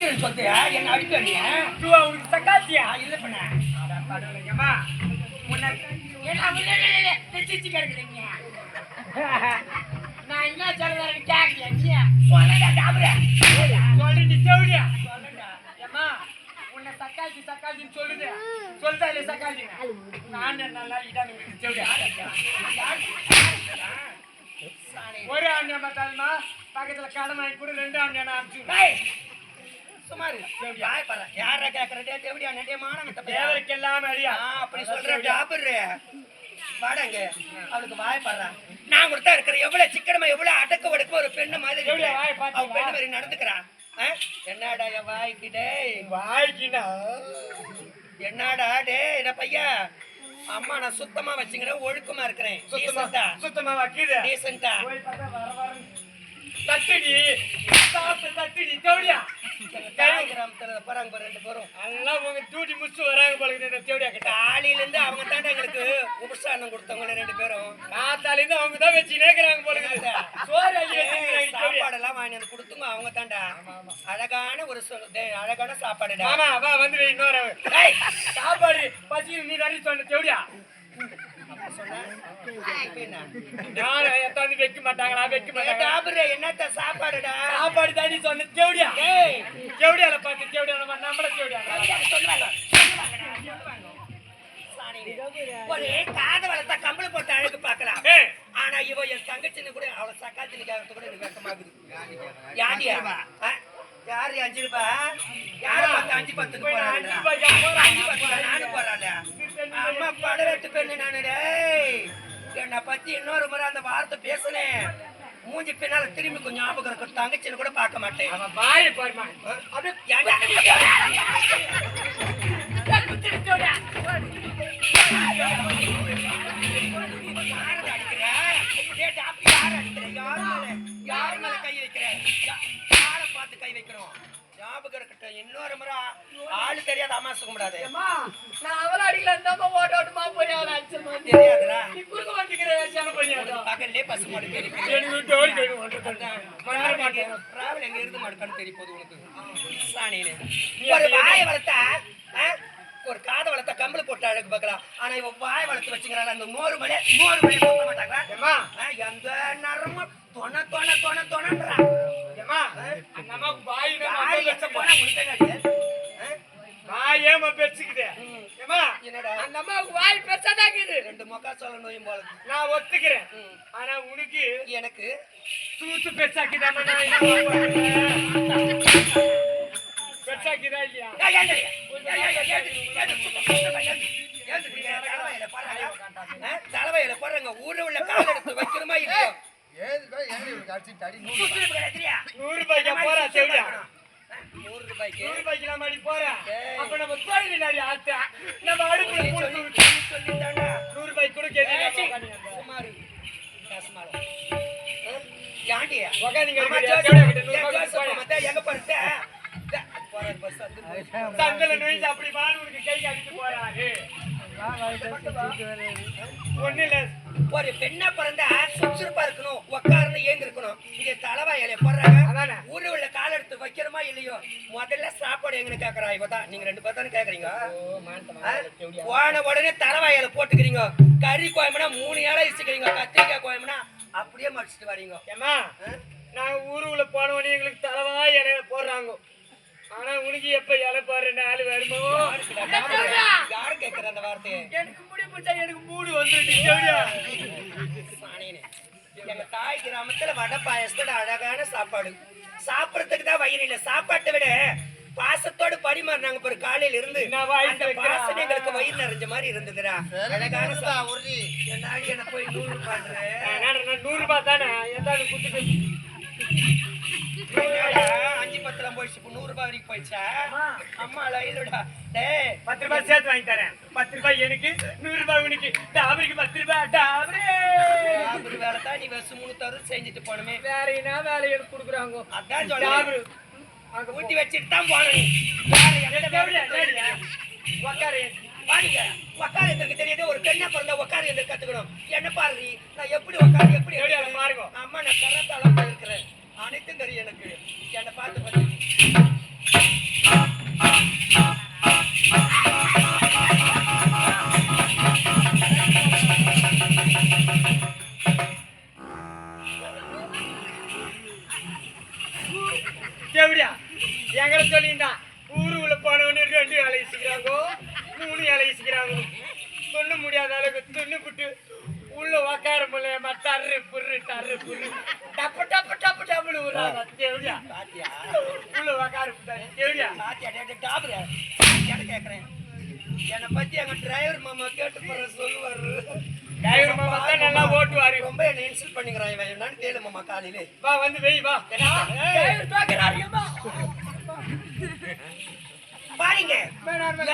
சொத்தையா என்ன அடிக்கடியா உனக்கு சக்காத்தியா இல்ல பண்ண படவுலங்கம்மா நான் என்ன சொல்றேன் கேட்கலையா சொல்றேன் செவிடியா ஏமா உன்னை சக்காத்தி சக்காத்தின்னு சொல்லுது சொல்லுதா இல்லையா சக்காத்தி நான் நல்லா இதான் செவிடியா ஒரு ஆண்டியா பார்த்தாலுமா பக்கத்துல கடன் வாங்கி கூட ரெண்டு ஆண்டியா நான் அனுப்பிச்சு சுமாரு. யார தேவடியா நடிய மானம் தப்பையா தேவருக்கெல்லாம் அழியா. ஆ, அப்படி சொல்ற டாபரு வாடங்க. அவளுக்கு வாய் பாடுறா நான் கொடுத்தா இருக்கிற எவ்வளவு சிக்கனமா எவ்வளவு அடக்க ஒடுக்க ஒரு பெண்ணு மாதிரி எவ்வளவு இருக்கிற. வாய் பாத்தீங்களா? அவ பெண்ணு மாதிரி நடந்துக்கிறா. ஆ? என்னடா என் வாய்க்கு டேய். வாய்க்கினா? என்னடா டேய் என்ன பையா? அம்மா நான் சுத்தமா வச்சுக்கிறேன் ஒழுக்கமா இருக்கிறேன். சுத்தமா சுத்தமா வைக்குது. டீசெண்டா. தட்டுடி, தட்டுடி, தேவடியா? கிராமத்துல போறாங்க ரெண்டு பேரும். எல்லாம் உங்க டியூட்டி முடிச்சு வராங்க இந்த தேவடியா கிட்ட. இருந்து அவங்க தாண்டா எங்களுக்கு உபசாரணம் கொடுத்தவங்க ரெண்டு பேரும். காத்தால இருந்து அவங்க தான் வச்சு நேக்குறாங்க இருக்குது. சோறு. சாப்பாடெல்லாம் வாங்கி வந்து கொடுத்துங்க அவங்க தாண்டா? அழகான ஒரு அழகான சாப்பாடுடா. மாமா வா வந்து இன்னொரு சாப்பாடு பசி நீ தாண்டி சொன்ன தேவடியா. எத்தாந்து வைக்க மாட்டாங்களா? வைக்க மாட்டாங்க டாபரு, என்னத்த சாப்பாடுடா? சாப்பாடு தாண்டி சொன்ன தேவடியால பார்த்து தேவடியா நம்ம நம்மள. சாணினே. ஒரு காத வளர்த்தா கம்பளி போட்டு அழகு பார்க்கலாம். ஆனா இவ என் தங்கச்சின்னு கூட அவளை சக்காத்தின்னு கேட்கறது கூட எனக்கு வெக்கமாகுது? யாரு அஞ்சு ரூபா? யாரு பார்த்து அஞ்சு பத்துக்கு போறாங்க. அஞ்சு பத்து நானும் போறாங்க அம்மா படவெட்டு பெண்ணு நானு டேய். என்னை பத்தி இன்னொரு முறை அந்த வார்த்தை பேசுனேன். மூஞ்சி பின்னால திரும்பி கொஞ்சம் ஞாபகம் இருக்கும் தங்கச்சின்னு கூட பார்க்க மாட்டேன். பாய பாருமா அப்படியே? யார் மேல கை வைக்கிறேன்? யார பார்த்து கை வைக்கிறோம் ஞாபகம் இருக்கட்டும். இன்னொரு முறை ஆளு தெரியாத அம்மா கும்பிடாது ஓட்ட ஓட்டமா போய் அவளை அடிச்சமா மாடு டிராவல் எங்க இருந்து மாட்டுக்கான்னு தெரிய ஒரு வாய வளர்த்தா ஒரு காதை வளர்த்தா கம்பல் போட்டு அழகு பார்க்கலாம். ஆனா இவன் வாய் வளர்த்து வச்சுக்கிறான். அந்த மோறு மலை மோறு மலை பார்க்க மாட்டாங்களா? எந்த நரமும் தொண தொண தொண தொணன்றா ஏமா அண்ணமா பாய் பாய் வச்ச போனா உனக்கு நான் ஏமா பெருச்சுக்கிட்டேன் ஏமா அந்த அம்மாவுக்கு வாய் பெருசாதாக்குது ரெண்டு மக்கா நோயும் போல நான் ஒத்துக்கிறேன் ஆனா உனக்கு எனக்கு தூத்து பெருசாக்கிதா பெருசாக்கிதா இல்லையா தலைவையில போடுறங்க ஊரை உள்ள கால் எடுத்து வைக்கிறமா இல்லையா ஏதுக்கா ஏன் இவருக்கு நம்ம அடி போறா. அப்ப நம்ம கோயில் வினாடி ஆத்தா. நம்ம அடுப்பு கொடுக்க சுமார். சுமார்? யாண்டியா எங்க போறேன் சந்தல நுழைஞ்சு அப்படி மாணவருக்கு கை காட்டிட்டு ஒரு பெண்ணா பிறந்தா சுறுசுறுப்பா இருக்கணும் உட்கார்ந்து ஏங்க இருக்கணும் இங்க தலைவாயில போடுறாங்க. அதானே. ஊர்ல உள்ள கால் எடுத்து வைக்கிறோமா இல்லையோ? முதல்ல சாப்பாடு எங்கன்னு கேக்குறா. இவதான் நீங்க ரெண்டு பேர் தானே கேக்குறீங்க? போன உடனே தலைவாயில போட்டுக்கிறீங்க. கறி கோயம்புனா மூணு ஏழை இசுக்கிறீங்க கத்திரிக்காய் கோயம்புனா அப்படியே மடிச்சிட்டு வரீங்க. ஏமா? நாங்க ஊருக்குள்ள போனவனே எங்களுக்கு தலைவா இலைய போடுறாங்க. ஆனா உனக்கு எப்ப இலை போடுற நாள் வருமோ யாரு கேக்குற அந்த வார்த்தையை? எனக்கு முடி பிடிச்சா எனக்கு மூடு வந்துருச்சு. எங்க தாய் கிராமத்துல வடை பாயசத்தோட அழகான சாப்பாடு. சாப்பிடறதுக்கு தான் வயிறு இல்ல. சாப்பாட்டை விட பாசத்தோட பரிமாறினாங்க பாரு காலையில இருந்து. அந்த. பாசம் எங்களுக்கு வயிறு நிறைஞ்ச மாதிரி இருந்ததுடா. அழகான என்ன போய் நூறு நான் நூறு ரூபாய் தானே? எதாவது குத்துட்டு அஞ்சு பத்துல போயிடுச்சு இப்ப நூறு ரூபாய் வரைக்கும் போயிடுச்சா? அம்மா. லைலடா டேய் பத்து ரூபாய் சேர்த்து வாங்கி தரேன். பத்து ரூபாய் எனக்கு நூறு ரூபாய் உனக்கு. டாபருக்கு பத்து ரூபாய் டாபரே அப்படி வேலை தான் நீ வருஷம் மூணு தரும் செஞ்சுட்டு போனமே வேற என்ன வேலை எனக்கு கொடுக்குறாங்க? அதான் டாபரு சொல்றேன். அங்க ஊட்டி வச்சுட்டு தான் போனோம் நீ. வேற உக்காரு. பாருங்க உக்கார எந்திரிக்க தெரியுது. ஒரு பெண்ணை பிறந்தா உக்கார எந்திரிக்க கத்துக்கணும். என்ன பாரு நீ? நான் எப்படி உக்கார? எப்படி? பாருங்க. அம்மா நான் கரத்தால போயிருக்கிறேன் அனைத்தும் தெரியும் எனக்கு. என்னை பார்த்து எப்படியா எங்களை சொல்லியிருந்தான் ஊருக்குள்ள போனவனு ரெண்டு வேலை மூணு வேலை துண்ணு முடியாத அளவுக்கு துண்ணு புட்டு உள்ள உக்கார முடியல தர்ரு புர்ரு தர்ரு புர்ரு டப்பு டப்பு டப்பு விடுறாங்க தேவையா பாத்தியா? உள்ள முடியாது தேவையா பாத்தியா? டே, டே, டாபுரு. பாத்தியான்னு கேக்குறேன். என்னை பத்தி எங்க டிரைவர் மாமா கேட்டு போற சொல்லுவாரு. டிரைவர் மாமா தான் நல்லா ஓட்டுவாரு. ரொம்ப என்ன இன்சல்ட் பண்ணிக்கிறான் இவன். என்னன்னு கேளு மாமா காலையில. வா வந்து வெய் வா. டிரைவர் பாக்குறாரு, ஏம்மா? பாருங்க.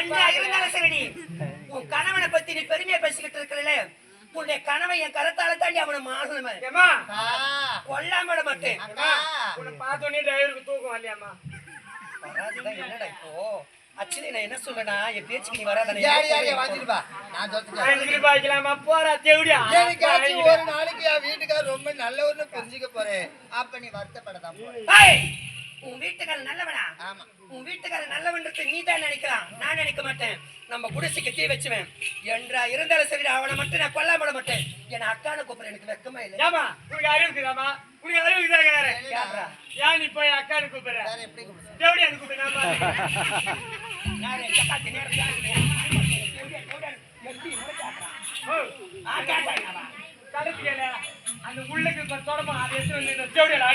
என்ன இருந்தாலும் சரிடி. உன் கணவனை பத்தி நீ பெருமையா பேசிக்கிட்டு இருக்கிறல உன்னுடைய கணவன் என் கரத்தால தாண்டி அவனை மாறணுமே ஏமா கொல்லாம விட மாட்டேன். உன்னை பார்த்தோன்னே டிரைவருக்கு தூக்கம் வராதுதான் என்னடா இப்போ? ஆக்சுவலி நான் என்ன சொல்றேன்னா என் பேச்சுக்கு நீ வராதானே யாரு யாரு வாங்கிருப்பா நான் வைக்கலாமா போறா தேவடியா. எனக்காச்சும் ஒரு நாளைக்கு என் வீட்டுக்கார் ரொம்ப நல்லவர்னு புரிஞ்சுக்க போறேன். அப்ப நீ வருத்தப்படதான் போற. ஏய், உன் வீட்டுக்காரர் நல்லவனா? ஆமா. உன் வீட்டுக்காரர் நல்லவன்றது நீ தான் நினைக்கலாம். நான் நினைக்க மாட்டேன். நம்ம குடிசைக்கு தீ வச்சுவேன். என்றா இருந்தாலும் சரி அவனை மட்டும் நான் கொல்லாம விட மாட்டேன். என் அக்கானு கூப்பிட எனக்கு வெக்கமா இல்லை. ஏமா உனக்கு அறிவு இருக்குதாமா உனக்கு அறிவு இருக்குதா யாரா? ஏன் நீ போய் அக்கானு கூப்பிடுற? எப்படி அவன். கடுப்புல அந்த உள்ளுக்கு தொடமா அதை எடுத்து வந்து இந்த தேவடியால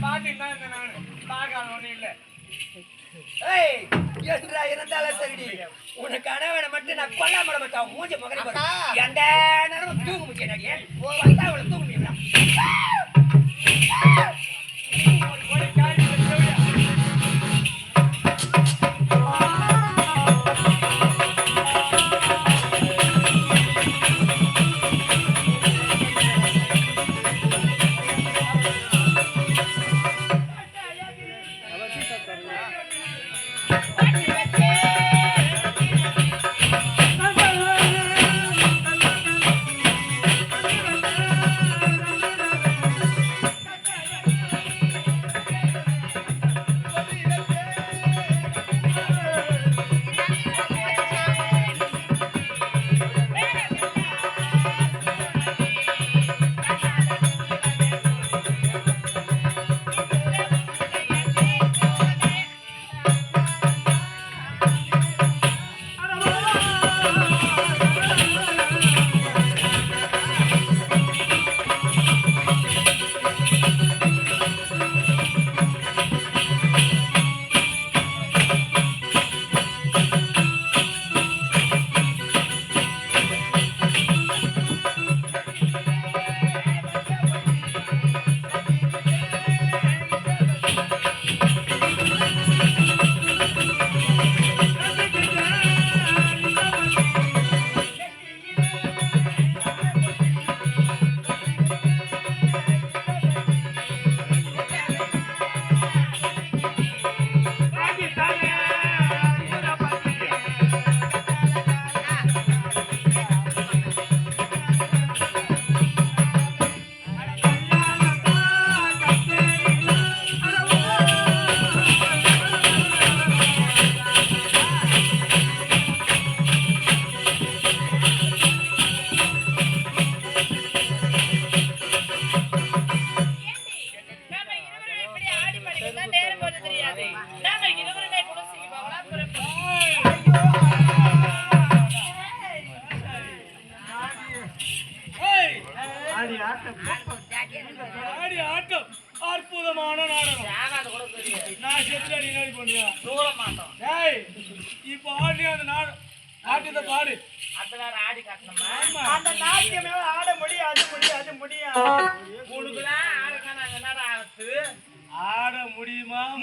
அடிங்க பாத்துட்டு தான் நானு பார்க்காத ஒண்ணும் இல்லை ஏய், என்றா இருந்தாலும் சரி உனக்கு கணவனை மட்டும் நான் கொல்லாம விட மாட்டேன் மூஞ்சி முகரி எந்த நேரமும் தூங்க முடியும் நடிகை வந்தா அவளை தூங்க முடியும்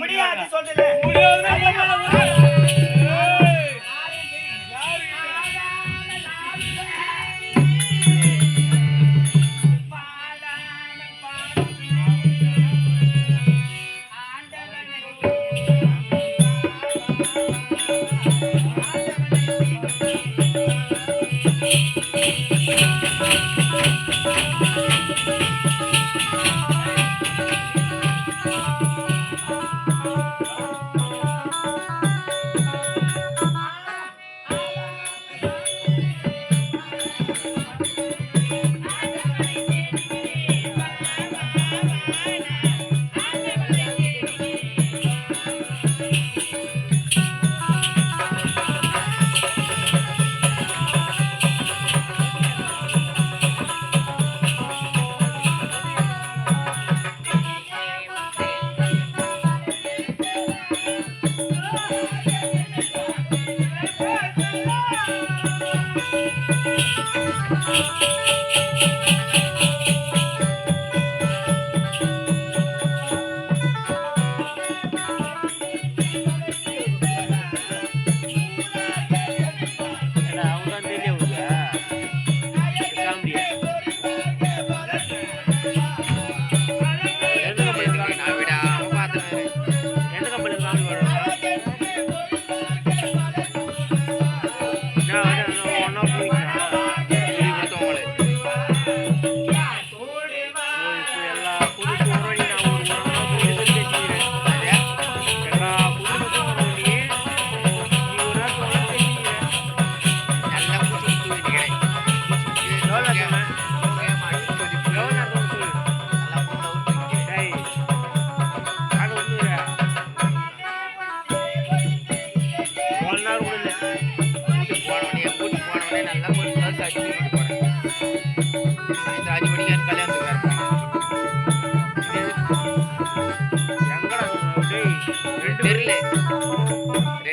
முடியாது சொல்லுல முடியாது ஆண்டவனே.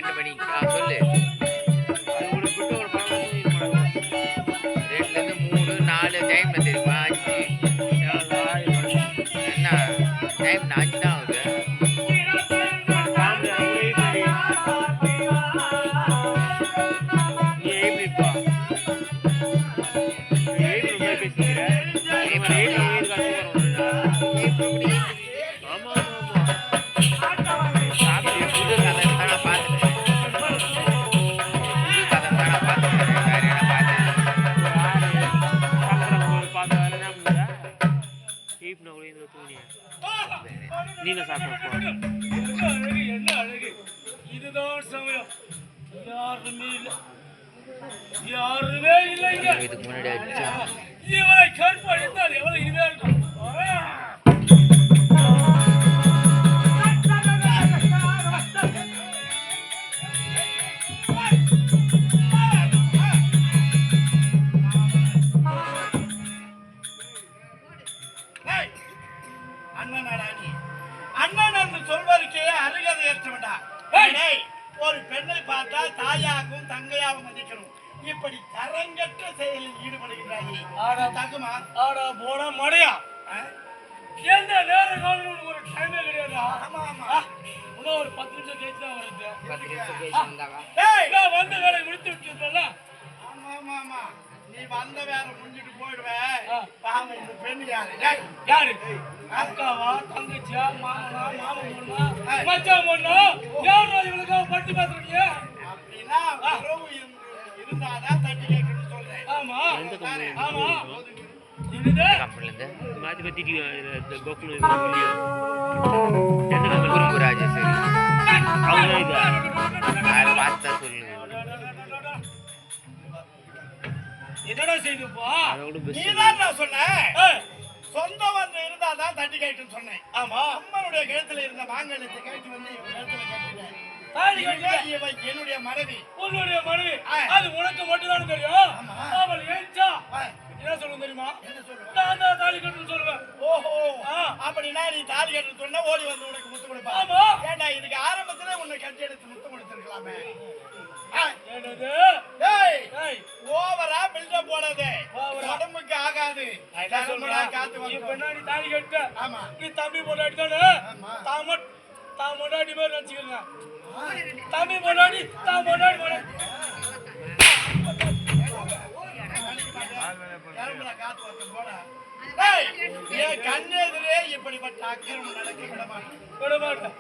ரெண்டு ஒரு டைமே கிடையாதா. ஆமா ஆமா. இன்னும் ஒரு பத்து நிமிஷம் கழிச்சு தான் வருது. பத்து நிமிஷம் கழிச்சு வந்தாங்க டேய், நான் வந்த வேலையை முடித்து விட்டுருந்தல ஆமா ஆமா ஆமா. நீ வந்த வேலை முடிஞ்சிட்டு போயிடுவ. ஆ. பாவம் இந்த பெண் யாரு? டேய், யாரு? அக்காவா தங்கச்சியா மாமனா மாமன் பொண்ணா. மச்சான் பொண்ணா? யாரா இவளுக்காக பட்டி பார்த்துருக்கீங்க அப்படின்னா உறவு இருந்து- இருந்தாதான் தட்டி கேட்கணும்னு சொல்றேன். ஆமா. ஆமா. என்னது? கம்பெனிலேருந்து மாற்றி பற்றி கோகுலம் குறும்பு ராஜேஸ்வரி அவங்க இது அதை பார்த்து தான் என்னடா நீதான் நான் சொன்னேன் சொந்த வந்து இருந்தாதான் தட்டி கேட்கணும்னு சொன்னேன். ஆமா. அம்மனுடைய கழுத்துல இருந்த மாங்கல்யத்தை கழட்டி வந்து கழுத்துல கட்டிட்டேன் என்னுடைய மனைவி. உன்னுடைய மனைவி. அது உனக்கு மட்டும்தான் தெரியும்? ஆமா. அவள் ஏஞ்சா. என்ன சொல்லுங்க தெரியுமா? நான் தான் தாலி சொல்லுவேன். ஓஹோ. ஆ. அப்படின்னா நீ தாலி கட்டு சொன்னா ஓடி வந்து உனக்கு முத்து கொடுப்பா ஆமா. ஏண்டா இதுக்கு ஆரம்பத்துல உன்னை கட்டி எடுத்து முத்து கொடுத்துருக்கலாமே? ஓவரா பில்டப் போடாதே. உடம்புக்கு ஆகாது. தாலி கட்ட ஆமா. நீ தம்பி பொண்டாடி தானே. தாமட் தான் பொண்டாடி மாதிரி வச்சுக்கோங்க தம்பி பொண்டாடி தான் பொண்டாடி பொண்டாடி பார்த்து ஒருத்தன் இப்படிப்பட்ட அக்கிரமம் நடக்க விட மாட்டேன்